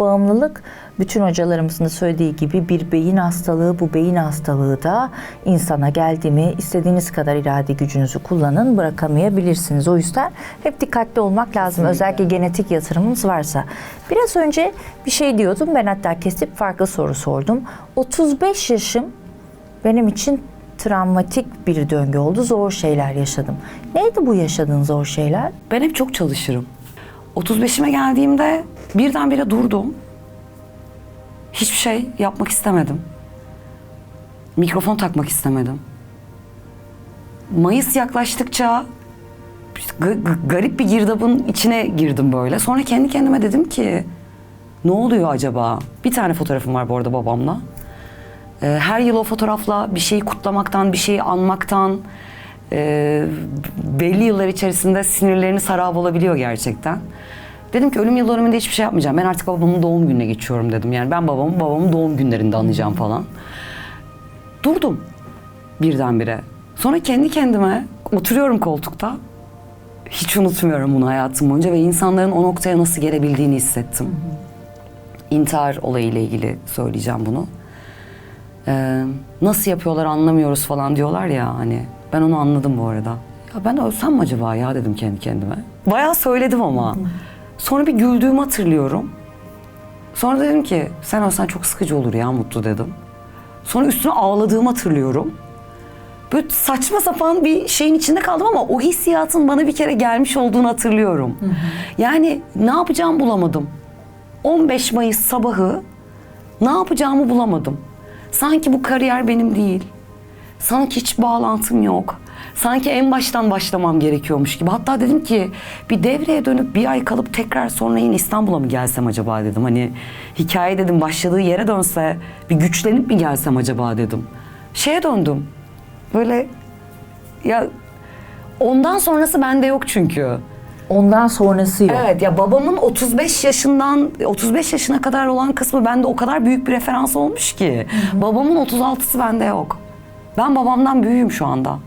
Bağımlılık bütün hocalarımızın da söylediği gibi bir beyin hastalığı. Bu beyin hastalığı da insana geldi mi istediğiniz kadar irade gücünüzü kullanın bırakamayabilirsiniz. O yüzden hep dikkatli olmak lazım. Özellikle genetik yatırımınız varsa. Biraz önce bir şey diyordum. Ben hatta kesip farklı soru sordum. 35 yaşım benim için travmatik bir döngü oldu. Zor şeyler yaşadım. Neydi bu yaşadığın zor şeyler? Ben hep çok çalışırım. 35'ime geldiğimde birdenbire durdum. Hiçbir şey yapmak istemedim. Mikrofon takmak istemedim. Mayıs yaklaştıkça garip bir girdabın içine girdim böyle. Sonra kendi kendime dedim ki ne oluyor acaba? Bir tane fotoğrafım var bu arada babamla. Ee, her yıl o fotoğrafla bir şeyi kutlamaktan, bir şeyi anmaktan e, belli yıllar içerisinde sinirlerini sarab olabiliyor gerçekten. Dedim ki ölüm yıl dönümünde hiçbir şey yapmayacağım. Ben artık babamın doğum gününe geçiyorum dedim. Yani ben babamı babamın doğum günlerinde anlayacağım falan. Durdum birdenbire. Sonra kendi kendime oturuyorum koltukta. Hiç unutmuyorum bunu hayatım boyunca ve insanların o noktaya nasıl gelebildiğini hissettim. İntihar olayıyla ilgili söyleyeceğim bunu. Ee, nasıl yapıyorlar anlamıyoruz falan diyorlar ya hani. Ben onu anladım bu arada. Ya ben ölsem mi acaba ya dedim kendi kendime. Bayağı söyledim ama. Sonra bir güldüğümü hatırlıyorum. Sonra dedim ki sen ölsen çok sıkıcı olur ya Mutlu dedim. Sonra üstüne ağladığımı hatırlıyorum. Böyle saçma sapan bir şeyin içinde kaldım ama o hissiyatın bana bir kere gelmiş olduğunu hatırlıyorum. Yani ne yapacağımı bulamadım. 15 Mayıs sabahı ne yapacağımı bulamadım. Sanki bu kariyer benim değil. Sanki hiç bağlantım yok. Sanki en baştan başlamam gerekiyormuş gibi. Hatta dedim ki bir devreye dönüp bir ay kalıp tekrar sonra yine İstanbul'a mı gelsem acaba dedim. Hani hikaye dedim başladığı yere dönse bir güçlenip mi gelsem acaba dedim. Şeye döndüm. Böyle ya ondan sonrası bende yok çünkü. Ondan sonrası yok. Evet ya babamın 35 yaşından 35 yaşına kadar olan kısmı bende o kadar büyük bir referans olmuş ki. Babamın 36'sı bende yok. Ben babamdan büyüğüm şu anda.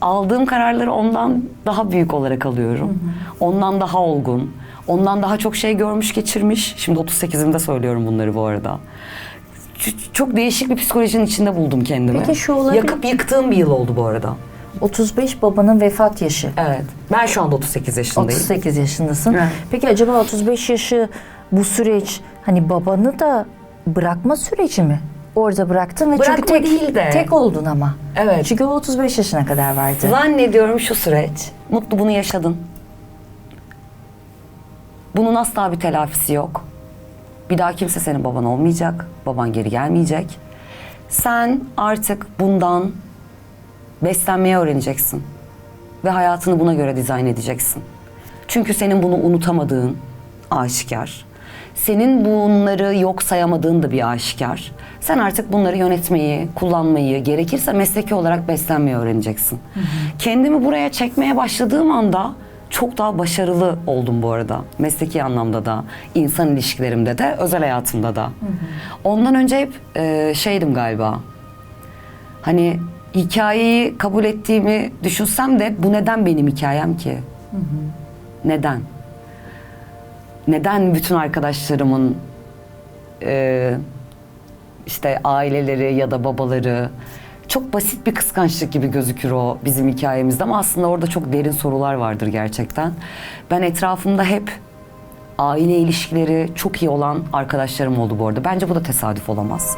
Aldığım kararları ondan daha büyük olarak alıyorum. Ondan daha olgun. Ondan daha çok şey görmüş geçirmiş. Şimdi 38'imde söylüyorum bunları bu arada. Çok değişik bir psikolojinin içinde buldum kendimi. Peki şu olabilir- Yakıp yıktığım bir yıl oldu bu arada. 35 babanın vefat yaşı. Evet. Ben şu anda 38 yaşındayım. 38 yaşındasın. Evet. Peki acaba 35 yaşı bu süreç hani babanı da bırakma süreci mi? Orada bıraktın ve çünkü Bırakma tek, değil de- tek oldun ama. Evet. Çünkü o 35 yaşına kadar vardı. Zannediyorum şu süreç. Mutlu bunu yaşadın. Bunun asla bir telafisi yok. Bir daha kimse senin baban olmayacak. Baban geri gelmeyecek. Sen artık bundan beslenmeyi öğreneceksin. Ve hayatını buna göre dizayn edeceksin. Çünkü senin bunu unutamadığın aşikar. Senin bunları yok sayamadığın da bir aşikar. Sen artık bunları yönetmeyi, kullanmayı, gerekirse mesleki olarak beslenmeyi öğreneceksin. Kendimi buraya çekmeye başladığım anda çok daha başarılı oldum bu arada. Mesleki anlamda da, insan ilişkilerimde de, özel hayatımda da. Ondan önce hep e, şeydim galiba. Hani hikayeyi kabul ettiğimi düşünsem de bu neden benim hikayem ki? Neden? Neden bütün arkadaşlarımın e, işte aileleri ya da babaları çok basit bir kıskançlık gibi gözükür o bizim hikayemizde ama aslında orada çok derin sorular vardır gerçekten. Ben etrafımda hep aile ilişkileri çok iyi olan arkadaşlarım oldu bu arada. Bence bu da tesadüf olamaz.